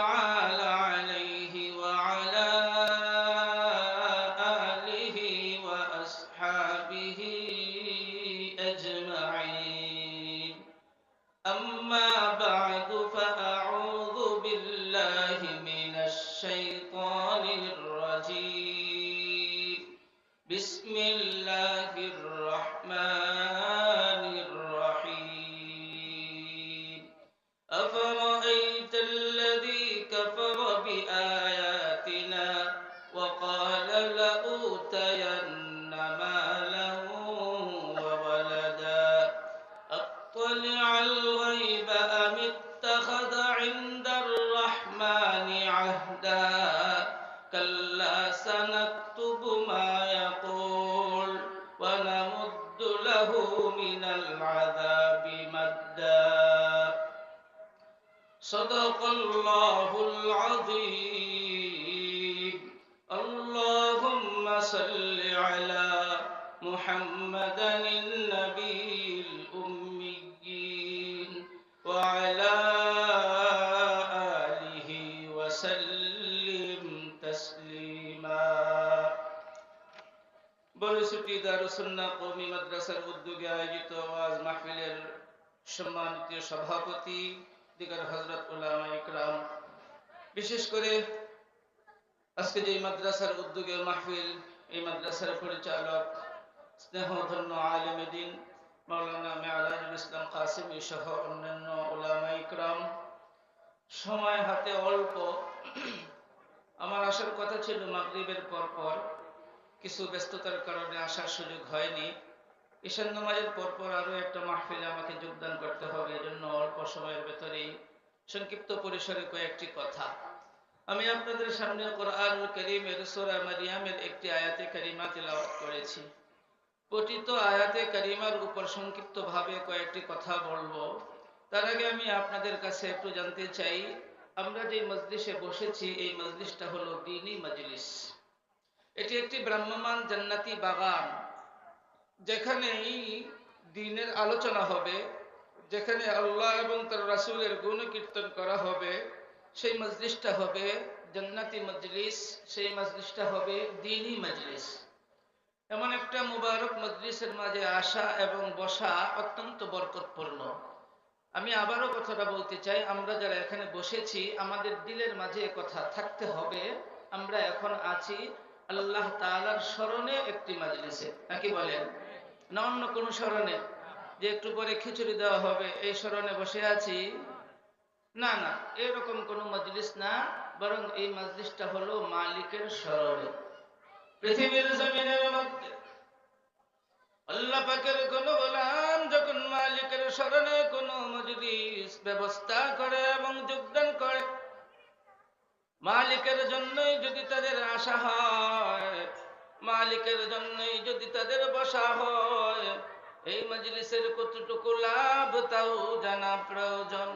دعاه صدق الله العظيم اللهم صل على محمد النبي الأمي وعلى آله وسلم تسليما বরিশুটি দারুসুন্না কৌমি মাদ্রাসার উদ্যোগে আয়োজিত ওয়াজ মাহফিলের সম্মানিত সভাপতি হজরত ইকরাম। বিশেষ করে আজকে যে মাদ্রাসার উদ্যোগে মাহফিল, এই মাদ্রাসার পরিচালক, স্নেহধন্য আলেম দিন মাওলানা মেয়ারাজুল ইসলাম সহ অন্যান্য উলামা ইকরাম। সময় হাতে অল্প। আমার আসার কথা ছিল পর পর কিছু ব্যস্ততার কারণে আসার সুযোগ হয়নি। ঈশান নামাজের পরপর আরও একটা মাহফিলে আমাকে যোগদান করতে হবে, এজন্য অল্প সময়ের ভেতরেই সংক্ষিপ্ত পরিসরে কয়েকটি কথা। আমি আপনাদের সামনে কোরআনুল করিমের সূরা মারিয়ামের একটি আয়াতে কারিমা তেলাওয়াত করেছি। পঠিত আয়াতে কারিমার উপর সংক্ষিপ্তভাবে কয়েকটি কথা বলব। তার আগে আমি আপনাদের কাছে একটু জানতে চাই, আমরা যে মজলিসে বসেছি, এই মজলিসটা হলো দিনী মজলিস। এটি একটি ব্রাহ্মমান জান্নাতি বাগান। যেখানেই দিনের আলোচনা হবে, যেখানে আল্লাহ এবং তার রাসূলের গুণ কীর্তন করা হবে, সেই মজলিসটা হবে জান্নাতি মজলিস, সেই মজলিসটা হবে দিনী মজলিস। এমন একটা মুবারক মজলিসের মাঝে আসা এবং বসা অত্যন্ত বরকতপূর্ণ। আমি আবারও কথাটা বলতে চাই, আমরা যারা এখানে বসেছি, আমাদের দিলের মাঝে কথা থাকতে হবে। আমরা এখন আছি আল্লাহ তাআলার স্মরণে একটি মাজলিসে। নাকি বলেন? না, অন্য কোনো স্মরণে? যে একটু পরে খিচুড়ি দেওয়া হবে, এই স্মরণে বসে আছি। না না, এরকম কোনো মজলিস না, বরং এই মজলিসটা হলো মালিকের স্মরণে। পৃথিবীর জমিনের মধ্যে আল্লাহ পাকের কোন গোলাম যখন মালিকের স্মরণে কোন মজলিস ব্যবস্থা করে এবং যোগদান করে, মালিকের জন্যই যদি তাদের আশা হয়, মালিকের জন্যই যদি তাদের বসা হয় এই মজলিসের কতটুকু লাভ তাও জানা প্রয়োজন।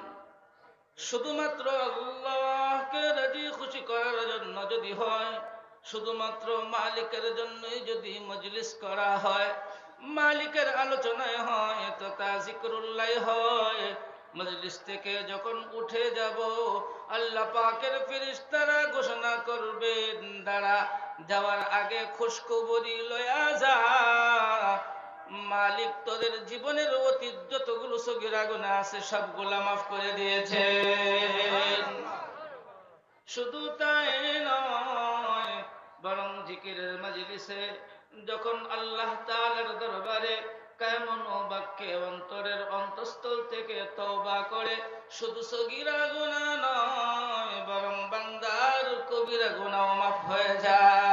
শুধুমাত্র আল্লাহকে রাজি খুশি করার জন্য যদি হয়, শুধুমাত্র মালিকের জন্যই যদি মজলিস করা হয়, মালিকের আলোচনায় হয়, তো তা জিক্রুল্লাহ হয়। মজলিস থেকে যখন উঠে যাব, আল্লাহ পাকের ফিরিস্তারা ঘোষণা করবেন, দাঁড়া, যাওয়ার আগে খুশখবরি লয়া যা। মালিক তোদের জীবনের অতীত যতগুলো সগিরা গুণা আছে, সবগুলা মাফ করে দিয়েছে। শুধু তাই নয়, বরং জিকিরের মজলিসে যখন আল্লাহ তাআলার দরবারে কেমন বাক্যে অন্তরের অন্তঃস্থল থেকে তওবা করে, শুধু সগিরা গুনাহ নয়, বরং বান্দার কবিরা গুনাহ মাফ হয়ে যায়।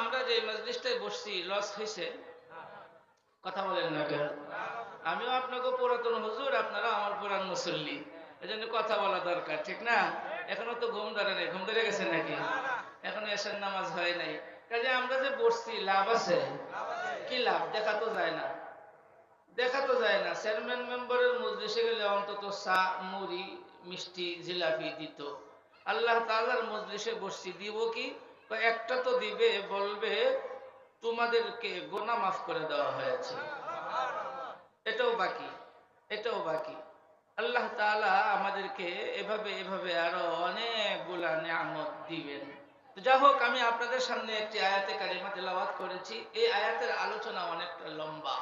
আমরা যে মজলিসটায় বসছি, লস হয়েছে। কথা বলেন না কেন? আমিও আপনাকে পুরাতন হুজুর আপনারা আমার পুরান মুসল্লি। এই জন্য কথা বলা দরকার, ঠিক না? এখনও তো ঘুম ধরে নেই। ঘুম ধরে গেছে নাকি? এখনও এসার নামাজ হয় নাই। কাজে আমরা যে বসছি, লাভ আছে? কি লাভ? দেখা তো যায় না। দেখা তো যায় না। চেয়ারম্যান মেম্বারের মজলিসে গেলে অন্তত চা, মুড়ি, মিষ্টি, জিলাপি দিত। আল্লাহ তাআলার মজলিসে বসছি, দিব কি? একটা তো দিবে, বলবে, তোমাদেরকে গোনা মাফ করে দেওয়া হয়েছে। এটাও বাকি এটাও বাকি। আল্লাহ তাআলা আমাদেরকে এভাবে এভাবে আরও অনেকগুলা নিয়ামত দিবেন। যা হোক, আমি আপনাদের সামনে একটি আয়াতে কারিমা তেলাওয়াত করেছি। এই আয়াতের আলোচনা অনেকটা লম্বা।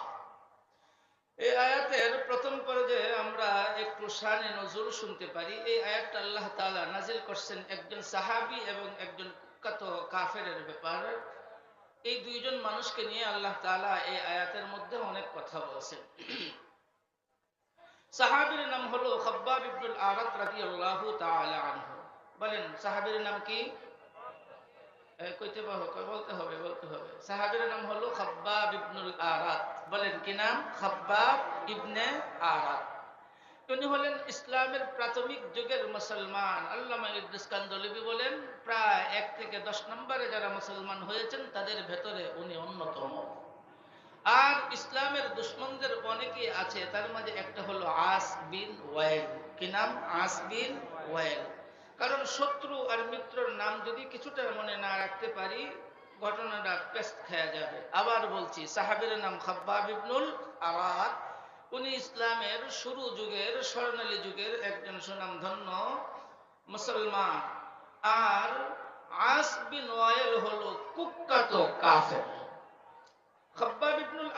এই আয়াতের প্রথম পর্যায়ে আমরা একটু শানে নজরুল শুনতে পারি। এই আয়াতটা আল্লাহ তাআলা নাজিল করছেন একজন সাহাবী এবং একজন কুখ্যাত কাফেরের ব্যাপার। এই দুইজন মানুষকে নিয়ে আল্লাহ তাআলা এই আয়াতের মধ্যে অনেক কথা বলছেন। সাহাবীর নাম হলো খাব্বাব ইবনুল আরাত রাদিয়াল্লাহু তাআলা আনহু। বলেন, সাহাবীর নাম কি? কইতে বলতে হবে বলতে হবে। সাহাবীর নাম হলো খাব্বাব ইবনুল আরাত। বলেন, কি নাম? খাব্বাব ইবনে আরাত। উনি হলেন ইসলামের প্রাথমিক যুগের মুসলমান। আল্লামা ইদ্রিস কান্দলিবি বলেন, প্রায় এক থেকে দশ নম্বরে যারা মুসলমান হয়েছেন, তাদের ভেতরে উনি অন্যতম। আর ইসলামের দুশ্মনদের অনেকেই আছে, তার মাঝে একটা হলো আস বিন ওয়াইল। কি নাম? আস বিন ওয়াইল। কারণ শত্রু আর মিত্রর নাম যদি কিছুটা মনে না রাখতে পারি, ঘটনাটা পেস্ট খেয়া যাবে। আবার বলছি, সাহাবের নাম খাব্বা ইবনুল আরাত। উনি ইসলামের শুরু যুগের, স্বর্ণালী যুগের একজন সুনামধন্য মুসলমান। আর আস বিন ওয়াইল হলো কাফের। ইবনুল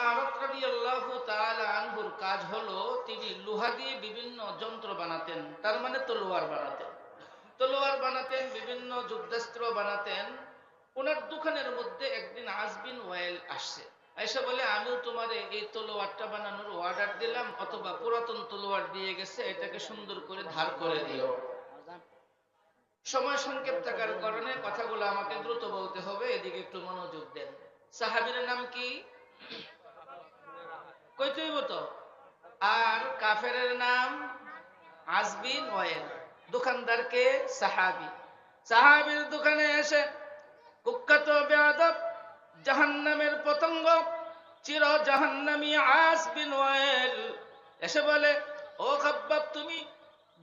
রাদিয়াল্লাহু তাআলা আনহুর কাজ হলো তিনি লোহা দিয়ে বিভিন্ন যন্ত্র বানাতেন, তার মানে তলোয়ার বানাতেন। তলোয়ার বানাতেন, বিভিন্ন যুদ্ধাস্ত্র বানাতেন। ওনার দোকানের মধ্যে একদিন আসবিন ওয়াইল আসছে এসে বলে, আমিও তোমার এই তলোয়ারটা বানানোর অর্ডার দিলাম, অথবা পুরাতন তলোয়ার দিয়ে গেছে, এটাকে সুন্দর করে ধার করে দিও। সময় সংক্ষেপ থাকার কারণে কথাগুলো আমাকে দ্রুত বলতে হবে, এদিকে একটু মনোযোগ দেন। সাহাবীর নাম কি? কইতেইব তো? আর কাফেরের নাম আজবিন ওয়েল। দোকানদারকে সাহাবি। সাহাবির দোকানে এসে কুখ্যাত বেয়াদব জাহান্নামের পতঙ্গ চির জাহান্নামী আসবিন ওয়েল এসে বলে, ও খাব্বাব, তুমি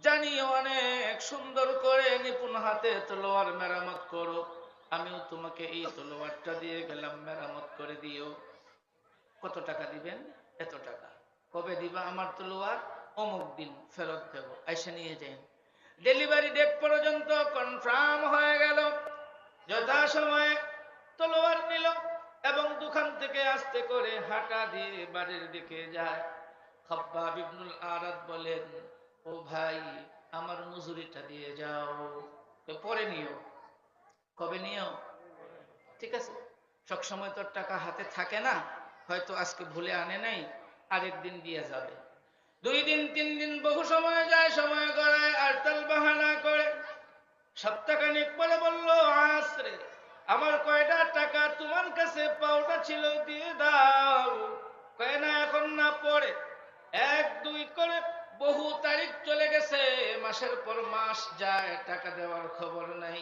জানি অনেক সুন্দর করে নিপুণ হাতে তলোয়ার মেরামত করো। আমিও তোমাকে এই তলোয়ারটা দিয়ে গেলাম, মেরামত করে দিও। কত টাকা দিবেন? এত টাকা। কবে দিবা আমার তলোয়ার? অমুক দিন ফেরত দেব। এসে নিয়ে যাই। ডেলিভারি ডেট পর্যন্ত কনফার্ম হয়ে গেল। যথা যথাসময়ে তলোয়ার নিল এবং দোকান থেকে আস্তে করে হাঁটা দিয়ে বাড়ির দিকে যায়। আরাদ বলেন, ও ভাই, আমার মজুরিটা দিয়ে যাও। পরে নিও। কবে নিও? ঠিক আছে। সবসময় তোর টাকা হাতে থাকে না, হয়তো আজকে ভুলে আনে নাই আরেকদিন দিয়ে যাবে। দুই দিন, তিন দিন বহু সময় যায়, সময় গড়ায়, আর তাল বাহানা করে সপ্তাহখানিক পরে বলল আশ্রে আমার কয়টা টাকা তোমার কাছে পাওটা ছিল দিয়ে দাও। কয় না, এখন না পড়ে এক, দুই করে বহু তারিখ চলে গেছে, মাসের পর মাস যায়, টাকা দেওয়ার খবর নাই।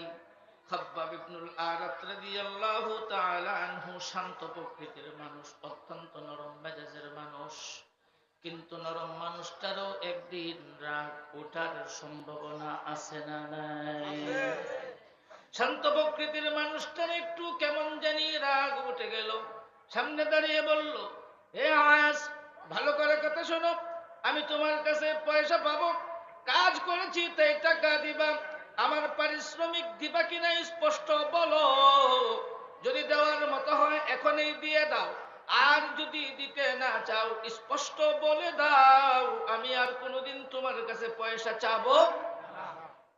ইবনুল আরাত রাদিয়াল্লাহু তাআলা আনহু শান্ত প্রকৃতির মানুষ, অত্যন্ত নরম মেজাজের মানুষ। কিন্তু নরম মানুষটারও একদিন রাগ ওঠার সম্ভাবনা আছে না নাই? শান্ত প্রকৃতির মানুষটার একটু কেমন জানি রাগ উঠে গেল। সামনে দাঁড়িয়ে বলল হে আয়াস, ভালো করে কথা শোনো। আমি তোমার কাছে পয়সা পাবো। কাজ করেছি, তাই টাকা দিবা। আমার পারিশ্রমিক দিবা কিনা স্পষ্ট বলো। যদি দেওয়ার মতো হয়, এখনই দিয়ে দাও। আর যদি দিতে না চাও, স্পষ্ট বলে দাও। আমি আর কোনোদিন তোমার কাছে পয়সা চাবো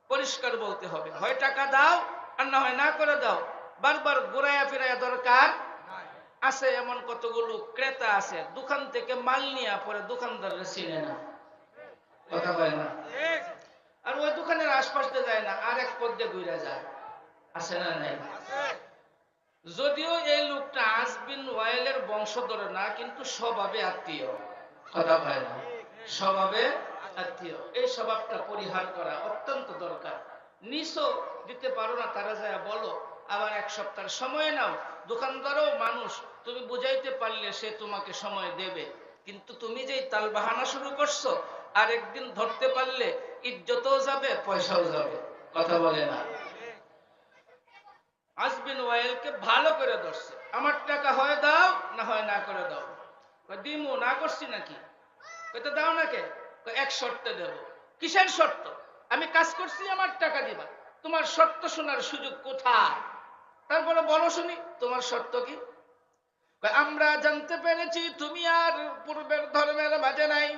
পরিষ্কার বলতে হবে। হয় টাকা দাও আর না হয় না করে দাও। বারবার ঘুরাইয়া ফিরাইয়া দরকার আছে এমন কতগুলো ক্রেতা আছে, দোকান থেকে মাল নিয়ে পরে দোকানদাররা চিনে না। কথা বলে না? আর ওই দোকানের আশপাশ যায় না, আর এক পথ দিয়ে ঘুরে যায়। আছে না নাই? যদিও এই লোকটা আসবিন ওয়াইলের বংশধর না, কিন্তু স্বভাবে আত্মীয়। কথা হয় না? স্বভাবে আত্মীয়। এই স্বভাবটা পরিহার করা অত্যন্ত দরকার। নিশো দিতে পারো না, তারা যায়, বলো, আবার এক সপ্তাহ সময় নাও, দোকানদারও মানুষ, তুমি বুঝাইতে পারলে সে তোমাকে সময় দেবে। কিন্তু তুমি যেই তাল বাহানা শুরু করছ আর একদিন ধরতে পারলে ইজ্জতও যাবে, পয়সাও যাবে। কথা বলে না। আসবিন ওয়াইলকে ভালো করে ধরছে, আমার টাকা হয় দাও, না হয় না করে দাও। দিমু, না করছি নাকি? দাও না কে? এক শর্তে দেব। কিসের শর্ত? আমি কাজ করছি, আমার টাকা দিবা। তোমার শর্ত শোনার সুযোগ কোথায়? তারপরে বলো শুনি, তোমার শর্ত কি? আমরা জানতে পেরেছি তুমি আর পূর্বের ধর্মের মাঝে নাই।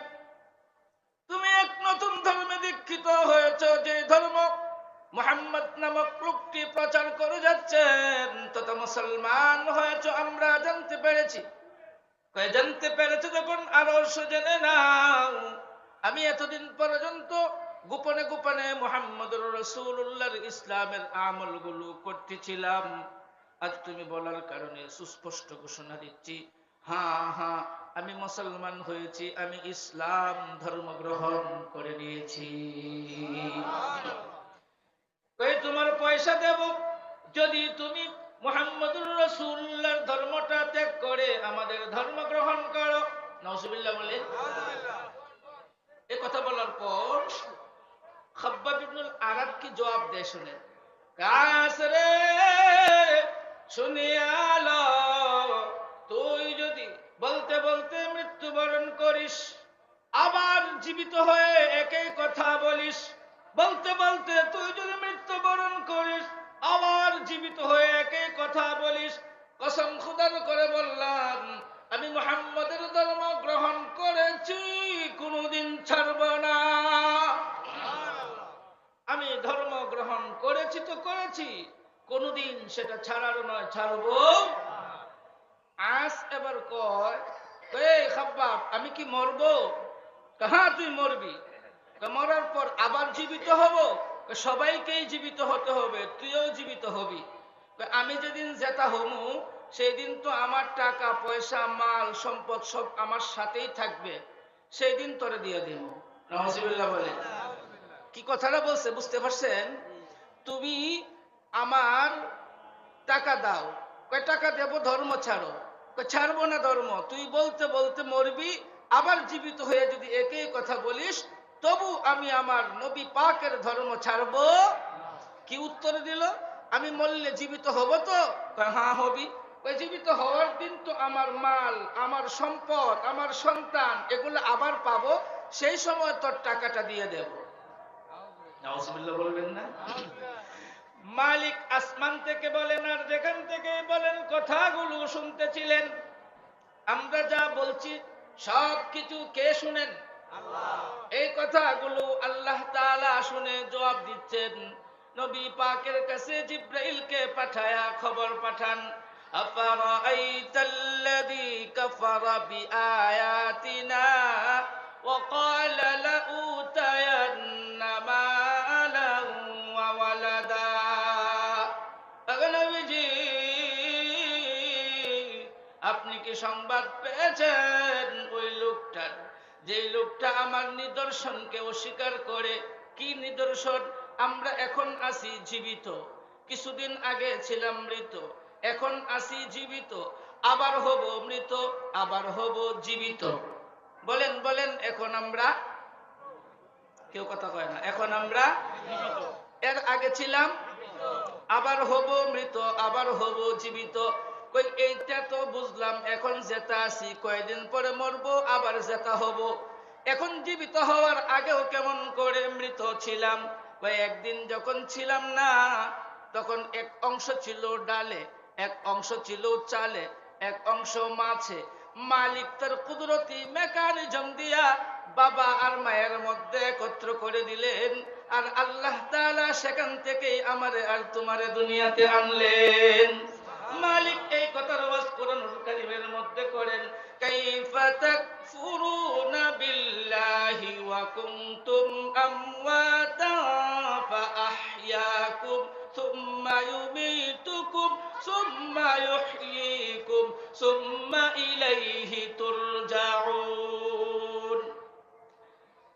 তুমি এক নতুন ধর্মে দীক্ষিত হয়েছ, যে ধর্ম মোহাম্মদ নামক লোকটি প্রচার করে যাচ্ছেন, তত মুসলমান হয়েছ, আমরা জানতে পেরেছি। জানতে পেরেছে যখন আরও জেনে নাও, আমি এতদিন পর্যন্ত গোপনে গোপনে মোহাম্মদ রসুল্লাহর ইসলামের আমলগুলো করতেছিলাম। আজ তুমি বলার কারণে সুস্পষ্ট ঘোষণা দিচ্ছি। হ্যাঁ হ্যাঁ আমি মুসলমান হয়েছি আমি ইসলাম ধর্ম গ্রহণ করে নিয়েছি। তোমার পয়সা দেব? যদি তুমি মোহাম্মদুর রসুল্লাহর ধর্মটা ত্যাগ করে আমাদের ধর্ম গ্রহণ করো। নওসুবিল্লাহ বলে এ কথা বলার পর আরাব কি জবাব দেয় শুনে? কাস রে শুনিয়ালো তুই যদি বলতে বলতে মৃত্যুবরণ করিস, আবার জীবিত হয়ে একই কথা বলিস, বলতে বলতে তুই যদি মৃত্যুবরণ করিস, আবার জীবিত হয়ে একই কথা বলিস, কসম করে বললাম, আমি মোহাম্মদের ধর্ম গ্রহণ করেছি, কোনোদিন ছাড়ব না। আমি ধর্ম গ্রহণ করেছি তো করেছি, কোনোদিন সেটা ছাড়ার নয়, ছাড়বো। আস এবার কয় এই খাব্বাব, আমি কি মরবো? হ্যাঁ তুই মরবি। মরার পর আবার জীবিত হব? সবাইকেই জীবিত হতে হবে, তুইও জীবিত হবি। আমি যেদিন জেতা হমু সেই দিন তো আমার টাকা, পয়সা, মাল, সম্পদ সব আমার সাথেই থাকবে। সেই দিন তোরে দিয়ে দিব। নওয়াজিবুল্লাহ বলে। কি কথাটা বলছে বুঝতে পারছেন? তুমি আমার টাকা দাও। কয় টাকা দেব ধর্ম ছাড়ো। ছাড়বো না ধর্ম। তুই বলতে বলতে মরবি আবার জীবিত হয়ে যদি একই কথা বলিস তবু আমি আমার নবী পাকের ধর্ম ছাড়বো। কি উত্তর দিল? আমি মরলে জীবিত হব তো? হ্যাঁ হবি। কয়, জীবিত হওয়ার দিন তো আমার মাল আমার সম্পদ আমার সন্তান এগুলো আবার পাবো। সেই সময় তোর টাকাটা দিয়ে দেব। মালিক আসমান থেকে বলেন আর যেখান থেকে বলেন কথাগুলো আমরা যা বলছি সব কিছু কে শুনেন? এই কথাগুলো আল্লাহ শুনে জবাব দিচ্ছেন। নবী পাকের কাছে জিব্রাইলকে পাঠায়া খবর পাঠান। আফারাআইতাল্লাযী কাফারা বিআয়াতিনা ওয়া পেয়েছেন ওই লোকটার যে লোকটা আমার নিদর্শনকে অস্বীকার করে। কি নিদর্শন? আমরা এখন আছি জীবিত। কিছুদিন আগে ছিলাম মৃত। এখন আছি জীবিত। আবার হব মৃত, আবার হব জীবিত। বলেন বলেন, এখন আমরা? কেউ কথা কয় না। এখন আমরা? এর আগে ছিলাম? আবার হব মৃত, আবার হব জীবিত। কই, এইটা তো বুঝলাম, এখন জেতা আছি, কয়দিন পরে মরবো, আবার জেতা হব। এখন জীবিত হওয়ার আগেও কেমন করে মৃত ছিলাম? কই, একদিন যখন ছিলাম না, তখন এক অংশ ছিল ডালে, এক অংশ ছিল চালে, এক অংশ মাছে। মালিক তার কুদরতি মেকানিজম দিয়া বাবা আর মায়ের মধ্যে একত্র করে দিলেন, আর আল্লাহ তাআলা সেখান থেকেই আমারে আর তোমারে দুনিয়াতে আনলেন। মালিক এই কথার ওয়াজ কোরআনুল কারীমের মধ্যে করেন, কাইফা তাকফুরুনা বিল্লাহি ওয়া কুনতুম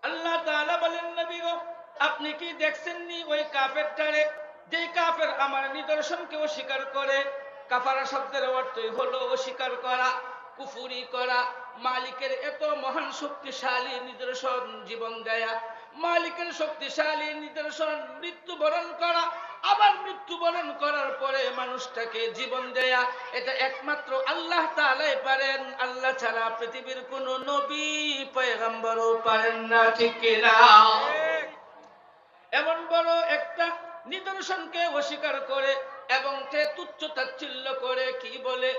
আল্লাহ তাআলা বলেন নবী গো আপনি কি দেখছেন নি ওই কাফেরটারে? যে কাফের আমার নিদর্শনকে অস্বীকার করে কাফারা শব্দের অর্থই হলো অস্বীকার করা কুফুরি করা মালিকের এত মহান শক্তিশালী নিদর্শন জীবন দেয়া মালিকের শক্তিশালী নিদর্শন মৃত্যুবরণ করা আবার মৃত্যুবরণ করার পরে মানুষটাকে জীবন দেয়া এটা একমাত্র আল্লাহ তাআলাই পারেন। আল্লাহ ছাড়া পৃথিবীর কোন নবী পয়গম্বরও পারেন না ঠিক এমন বড় একটা নিদর্শনকে অস্বীকার করে এবং সে তুচ্ছ তাচ্ছিল্য করে কি বলে?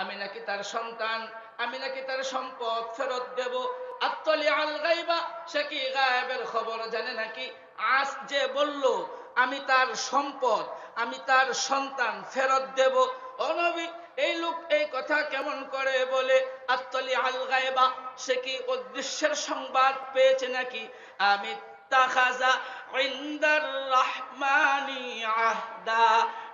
আমি নাকি তার সন্তান, আমি নাকি তার সম্পদ ফেরত দেব। আত্তলি আল গাইবা সে কি গায়েবের খবর জানে নাকি? আজ যে বলল, আমি তার সম্পদ, আমি তার সন্তান ফেরত দেব। অনবী এই লোক এই কথা কেমন করে বলে? আত্তলি আল গায়েবা, সে কি অদৃশ্যের সংবাদ পেয়েছে নাকি? আমি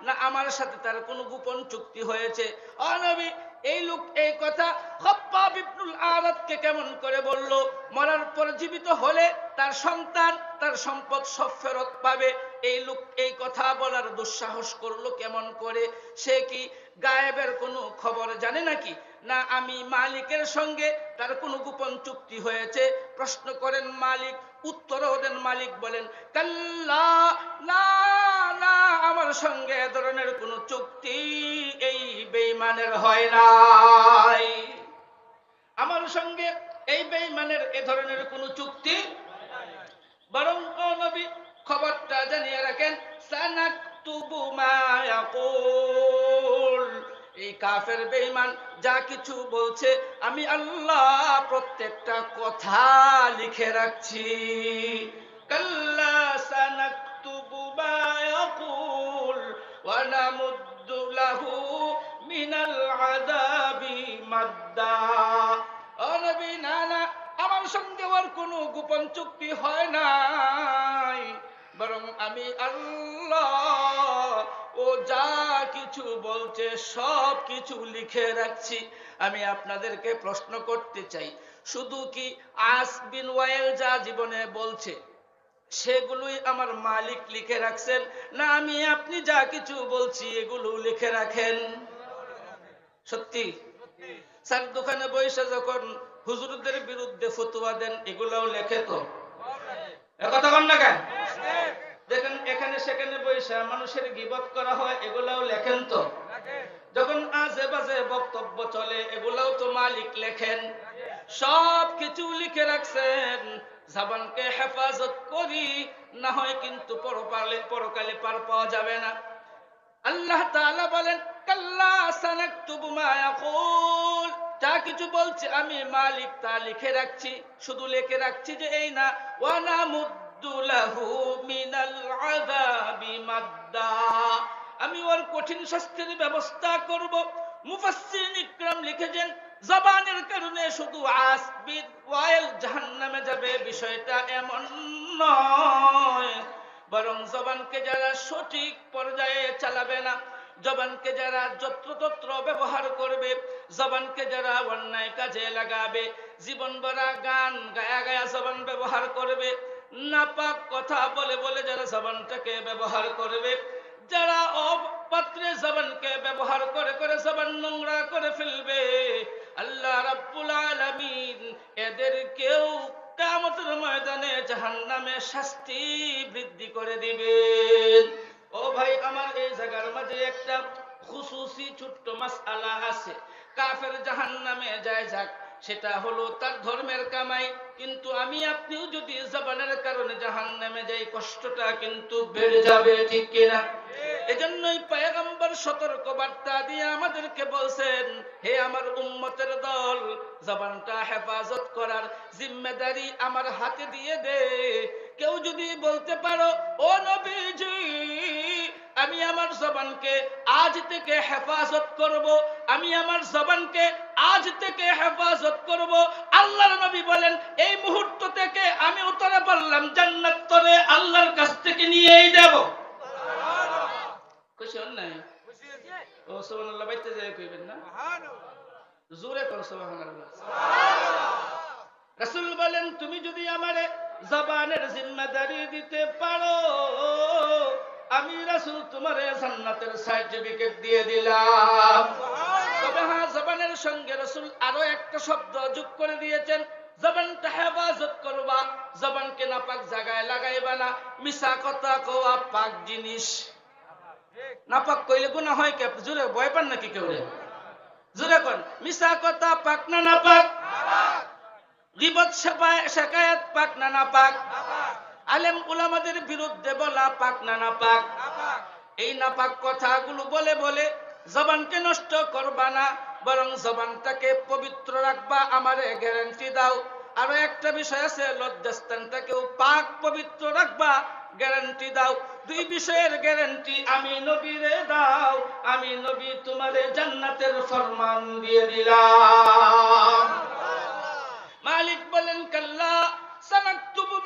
না, আমার সাথে তার কোনো গোপন চুক্তি হয়েছে। অনবী এই লোক, এই কথা খপ্পাব ইবনুল আরাদকে কেমন করে বলল? মরার পর জীবিত হলে তার সন্তান, তার সম্পদ সব ফেরত পাবে। এই লোক, এই কথা বলার দুঃসাহস করল কেমন করে? সে কি গায়েবের কোনো খবর জানে নাকি? না, আমি মালিকের সঙ্গে তার কোনো গোপন চুক্তি হয়েছে? প্রশ্ন করেন মালিক, উত্তরও দেন মালিক, বলেন, কাল্লা, না না, আমার সঙ্গে এ ধরনের কোনো চুক্তি এই বেইমানের হয় নাই। আমার সঙ্গে এই বেইমানের এ ধরনের কোনো চুক্তি বরং নবী খবরটা জানিয়ে রাখেন, সানাকতুবু মা ইয়াকুল। এই কাফের বেঈমান যা কিছু বলছে, আমি আল্লাহ প্রত্যেকটা কথা লিখে রাখছি। আমার সঙ্গে ওর কোনো গোপন চুক্তি হয় নাই। বরং আমি আল্লাহ ও যা বলছে সব কিছু লিখে রাখছি। আমি আপনাদেরকে প্রশ্ন করতে চাই, শুধু কি আস বিন ওয়াইল যা জীবনে বলছে, সেগুলোই আমার মালিক লিখে রাখছেন? না, আমি, আপনি যা কিছু বলছি এগুলো লিখে রাখেন। সত্যি? স্যার, দোকানে বসে যখন হুজুরদের বিরুদ্ধে ফতুয়া দেন, এগুলাও লেখে তো? কথা বল না কেন? দেখেন, এখানে, সেখানে মানুষের গিবত করা হয়, এগুলাও লেখেন তো। যখন আজে বাজে বক্তব্য চলে, এগুলাও তো মালিক লেখেন। সব কিছু লিখে রাখছেন, জাবানকে হেফাজত করি, না হয় কিন্তু পরকালে পরকালে পার পাওয়া যাবে না। আল্লাহ তাআলা বলেন, কাল্লা সানাকতুবু যা কিছু বলছে, আমি মালিক তা লিখে রাখছি, শুধু লিখে রাখছি যে এই না, ওয়া নামুদ্দু আমি ওর কঠিন শাস্তির ব্যবস্থা করব। মুফাসসিরিন ইকরাম লিখেছেন, জবানের কারণে শুধু আসবিদ ওয়াইল জাহান্নামে যাবে, বিষয়টা এমন নয়। বরং জবানকে যারা সঠিক পর্যায়ে চালাবে না, জবানকে যারা যত্রতত্র ব্যবহার করবে, জবানকে যারা অন্যায় কাজে লাগাবে, জীবন ভরা গান গায়া গায়া জবান ব্যবহার করবে নাপাক কথা বলে বলে যারা জবানটাকে ব্যবহার করবে, যারা অপাত্রে জবানকে ব্যবহার করে করে জবান নোংরা করে ফেলবে, আল্লাহ রাব্বুল আলামিন এদের কেউ কিয়ামতের ময়দানে জাহান্নামে শাস্তি বৃদ্ধি করে দিবেন। ও ভাই, আমার এই জায়গার মাঝে একটা খুসুসি ছোট্ট মাসআলা আছে। কাফের জাহান্নামে যায় যাক, সেটা হলো তার ধর্মের কামাই। কিন্তু আমি আপনিও যদি জবানের কারণে জাহান্নামে যাই, কষ্টটা কিন্তু বেড়ে যাবে, ঠিক কিনা? এজন্যই পয়গম্বর সতর্ক বার্তা দিয়ে আমাদেরকে বলছেন, হে আমার উম্মতের দল, জবানটা হেফাজত করার জিম্মেদারি আমার হাতে দিয়ে দে। কেউ যদি বলতে পারো, ও নবীজি আমি আমার জবানকে আজ থেকে হেফাজত করব, আমি আমার জবানকে আজ থেকে হেফাজত করব। আল্লাহর নবী বলেন, এই মুহূর্ত থেকে আমি উত্তরে বললাম জান্নাত তরে আল্লাহর কাছ থেকে নিয়েই দেব ও, সুবহানাল্লাহ, বাইতে যায় কইবেন না? জোরে কোন সুবহানাল্লাহ। রাসূল বলেন, তুমি যদি আমারে জবানের জিম্মাদারি দিতে পারো আমি রাসূল তোমারে জান্নাতের সার্টিফিকেট দিয়ে দিলাম। তবে হ্যাঁ জবানের সঙ্গে রাসূল আরও একটা শব্দ যোগ করে দিয়েছেন। জবানটা হেফাজত করবা, জবানকে নাপাক জায়গায় লাগাইবা না। মিশা কথা কোয়া পাক জিনিস। কইলে হয় কে? ভয় পান নাকি কেউ জোরে কোন মিশা কথা পাক না নাপাক? গিবত শেখায়াত পাক না না পাক আলেম উলামাদের বিরুদ্ধে বলা পাক না না পাক এই নাপাক কথাগুলো বলে বলে জবানকে নষ্ট করবা না, বরং জবানটাকে পবিত্র রাখবা, আমারে গ্যারান্টি দাও। আরও একটা বিষয় আছে, লজ্জাস্থানটাকেও পাক পবিত্র রাখবা গ্যারান্টি দাও। দুই বিষয়ের গ্যারান্টি আমি নবীরে দাও, আমি নবী তোমারে জান্নাতের ফরমান দিয়ে দিলাম। মালিক বলেন, কাল্লা সানাকতুবু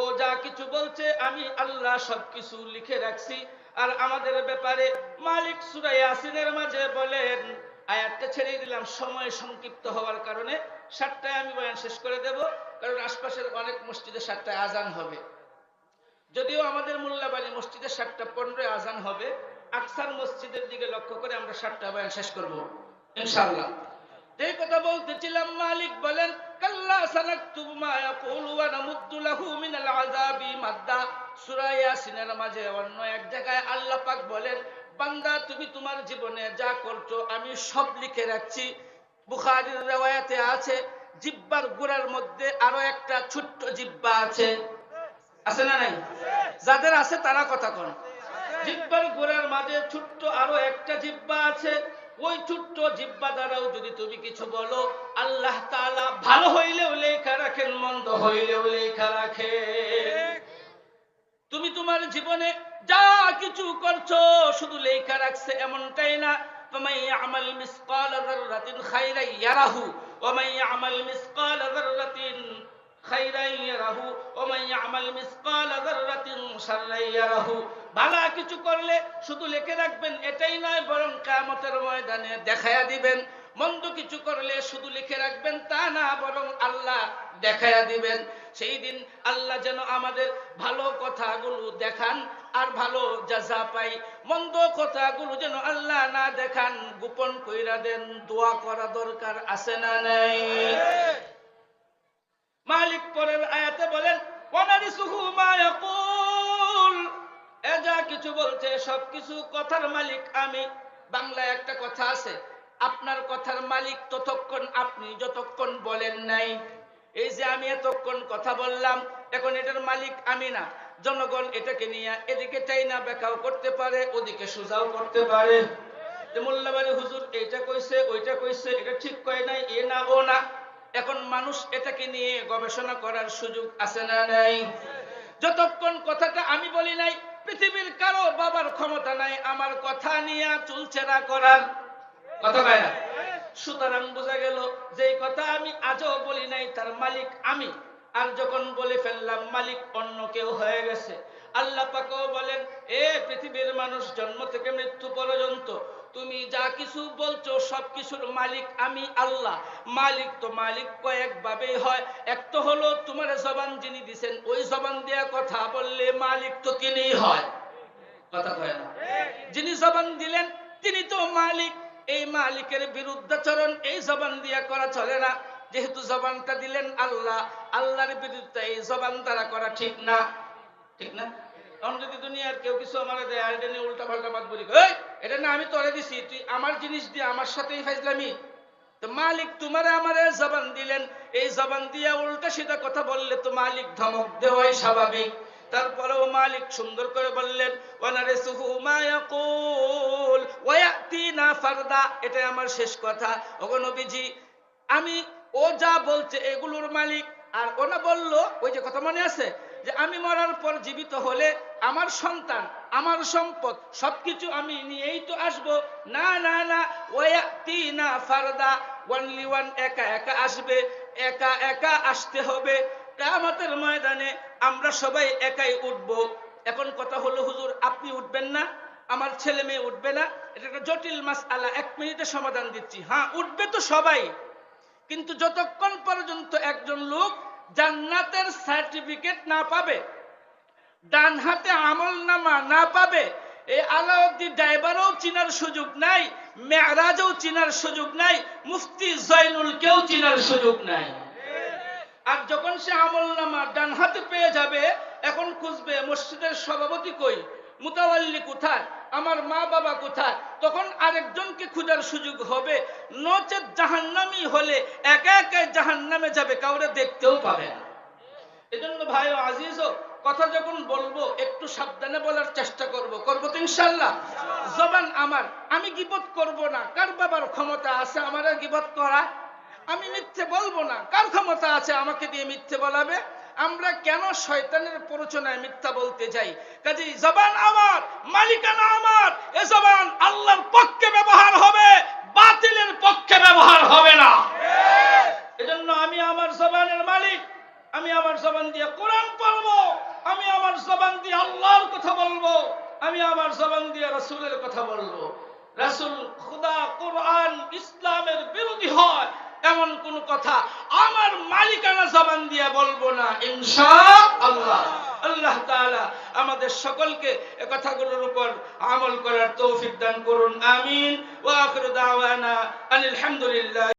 ও যা কিছু বলছে আমি আল্লাহ লিখে রাখছি। আর আমাদের ব্যাপারে মালিক মাঝে বলেন, আয়াতটা ছেড়ে দিলাম, সময় সংক্ষিপ্ত হওয়ার কারণে সাতটায় আমি বয়ান শেষ করে দেব, কারণ আশপাশের অনেক মসজিদে সাতটায় আজান হবে। যদিও আমাদের মোল্লাবাড়ি মসজিদে সাতটা পনেরো আজান হবে, আকসার মসজিদের দিকে লক্ষ্য করে আমরা সাতটা বয়ান শেষ করব, ইনশাআল্লাহ। এই কথা বলতেছিলাম মালিক বলেন, কাল্লা সানাকতুবু মা ইয়াকুলু ওয়া নামুদ্দু লাহু মিনাল আযাবি মাদ্দা। সূরা ইয়াসিনের মাঝে অন্য এক জায়গায় আল্লাহ পাক বলেন, বান্দা, তুমি তোমার জীবনে যা করছ আমি সব লিখে রাখছি। বুখারীর riwayate আছে, জিব্বার গোড়ার মধ্যে আরও একটা ছোট্ট জিব্বা আছে। আছে না নাই? যাদের আছে তারা কথা কন। জিব্বার গোড়ার মাঝে ছোট্ট আরও একটা জিব্বা আছে। ওই ছোট্ট জিব্বা দ্বারাও যদি তুমি কিছু বলো, আল্লাহ তালা ভালো হইলেও লেখা রাখেন, মন্দ হইলেও লেখা রাখে তুমি তোমার জীবনে যা কিছু করছ, শুধু লেখা রাখছে এমনটাই না। তোমায় আমাল মিসকাল রাতিন খাইরাই ইয়ারাহু ওমাই আমাল মিসকাল রাতিন কিছু করলে শুধু রাখবেন, এটাই নয়, বরং ময়দানে দেখায়া দিবেন। মন্দ কিছু করলে শুধু লিখে রাখবেন, তা না, বরং আল্লাহ দেখায়া দিবেন। সেই দিন আল্লাহ যেন আমাদের ভালো কথাগুলো দেখান আর ভালো যা পাই। মন্দ কথাগুলো যেন আল্লাহ না দেখান, গোপন কইরা দেন, দোয়া করা দরকার আছে না নাই? মালিক পরের আয়াতে বলেন এ যা কিছু বলছে, সবকিছু কথার মালিক আমি। বাংলায় একটা কথা আছে, আপনার কথার মালিক ততক্ষণ আপনি, যতক্ষণ বলেন নাই। এই যে আমি এতক্ষণ কথা বললাম, এখন এটার মালিক আমি না। জনগণ এটাকে নিয়ে এদিকে চাই না ব্যাখ্যাও করতে পারে, ওদিকে সোজাও করতে পারে। মোল্লাবাড়ি হুজুর এইটা কইছে, ওইটা কইছে, এটা ঠিক কয় নাই, এ না, ও না। এখন মানুষ এটাকে নিয়ে গবেষণা করার সুযোগ আছে না নাই? যতক্ষণ কথাটা আমি বলি নাই, পৃথিবীর কারও বাবার ক্ষমতা নাই, আমার কথা নিয়ে করার কয় না? সুতরাং বোঝা গেল যে কথা আমি আজও বলি নাই, তার মালিক আমি। আর যখন বলে ফেললাম, মালিক অন্য কেউ হয়ে গেছে। আল্লাহ পাকও বলেন, এ পৃথিবীর মানুষ জন্ম থেকে মৃত্যু পর্যন্ত তুমি যা কিছু বলছো সব কিছুর মালিক আমি আল্লাহ। মালিক তো মালিক কয়েক ভাবেই হয়। এক তো হলো তোমার জবান যিনি দিছেন, ওই জবান দেয়া কথা বললে মালিক তো কিনেই হয়। কথা কয় না? যিনি জবান দিলেন, তিনি তো মালিক। এই মালিকের বিরুদ্ধাচরণ, এই জবান দিয়া করা চলে না। যেহেতু জবানটা দিলেন আল্লাহ, আল্লাহর বিরুদ্ধে এই জবান দ্বারা করা ঠিক না। ঠিক না? এখন যদি দুনিয়ার কেউ কিছু আমার দেয়, আর নিয়ে উল্টা পাল্টা বাদ বলি, এই, এটা না আমি তোরে দিছি, তুই আমার জিনিস দিয়ে আমার সাথেই ফাইজলামি। তো মালিক তোমারে আমারে জবান দিলেন, এই জবান দিয়া উল্টা সিধা কথা বললে তো মালিক ধমক দেওয়াই স্বাভাবিক। তারপরেও মালিক সুন্দর করে বললেন, ওয়ানারিসুহু মা ইয়াকুল, ওয়ায়াতিনা ফারদা। এটা আমার শেষ কথা। ওগো নবীজি, আমি, ও যা বলছে এগুলোর মালিক, আর ওনা বলল, ওই যে কথা মনে আছে? যে আমি মরার পর জীবিত হলে আমার সন্তান, আমার সম্পদ, সবকিছু আমি নিয়েই তো আসব। না না না ওয়াতিনা ফারদা ওয়ানলি ওয়ান একা একা আসবে, একা একা আসতে হবে। কিয়ামতের ময়দানে আমরা সবাই একাই উঠব। এখন কথা হলো, হুজুর, আপনি উঠবেন না? আমার ছেলে মেয়ে উঠবে না? এটা একটা জটিল মাস আলা এক মিনিটে সমাধান দিচ্ছি। হ্যাঁ উঠবে তো সবাই। কিন্তু যতক্ষণ পর্যন্ত একজন লোক জান্নাতের সার্টিফিকেট না পাবে, ডান হাতে আমল নামা না পাবে এই আলাউদ্দিন ড্রাইভারও চিনার সুযোগ নাই, মেয়ারাজও চিনার সুযোগ নাই, মুফতি জয়নুল কেউ চিনার সুযোগ নাই। আর যখন সে আমল নামা ডান হাতে পেয়ে যাবে, এখন খুঁজবে মসজিদের সভাপতি কই, মুতাওয়াল্লি কোথায়? আমার মা বাবা কোথায়? তখন আরেকজনকে খোঁজার সুযোগ হবে। নচেত জাহান্নামি হলে একা একা জাহান্নামে যাবে, কাউরে দেখতেও পাবে না। এজন্য ভাই আজিজ কথা যখন বলব, একটু সাবধানে বলার চেষ্টা করব। করব তো ইনশাল্লাহ জবান আমার। আমি গিবত করব না। কার বাবার ক্ষমতা আছে? আমার গিবত করা। আমি মিথ্যে বলব না। কার ক্ষমতা আছে? আমাকে দিয়ে মিথ্যে বলাবে? আমরা কেন শয়তানের প্ররোচনায় মিথ্যা বলতে যাই? কাজেই জবান আমার, মালিকানা আমার, এ জবান আল্লাহর পক্ষে ব্যবহার হবে, বাতিলের পক্ষে ব্যবহার হবে না। এজন্য আমি আমার জবানের মালিক, আমি আমার জবান দিয়ে কোরআন পড়ব, আমি আমার জবান দিয়ে আল্লাহর কথা বলব, আমি আমার জবান দিয়ে রাসূলের কথা বলব। রাসূল, খুদা কোরআন ইসলামের বিরোধী হয়। এমন কোন কথা আমার মালিকানা জবান দিয়ে বলব না ইনশা আল্লাহ আল্লাহ তাআলা আমাদের সকলকে এ কথাগুলোর উপর আমল করার তৌফিক দান করুন, আমিন। ওয়া আখিরু দাওয়ানা আনিল হামদুলিল্লাহ।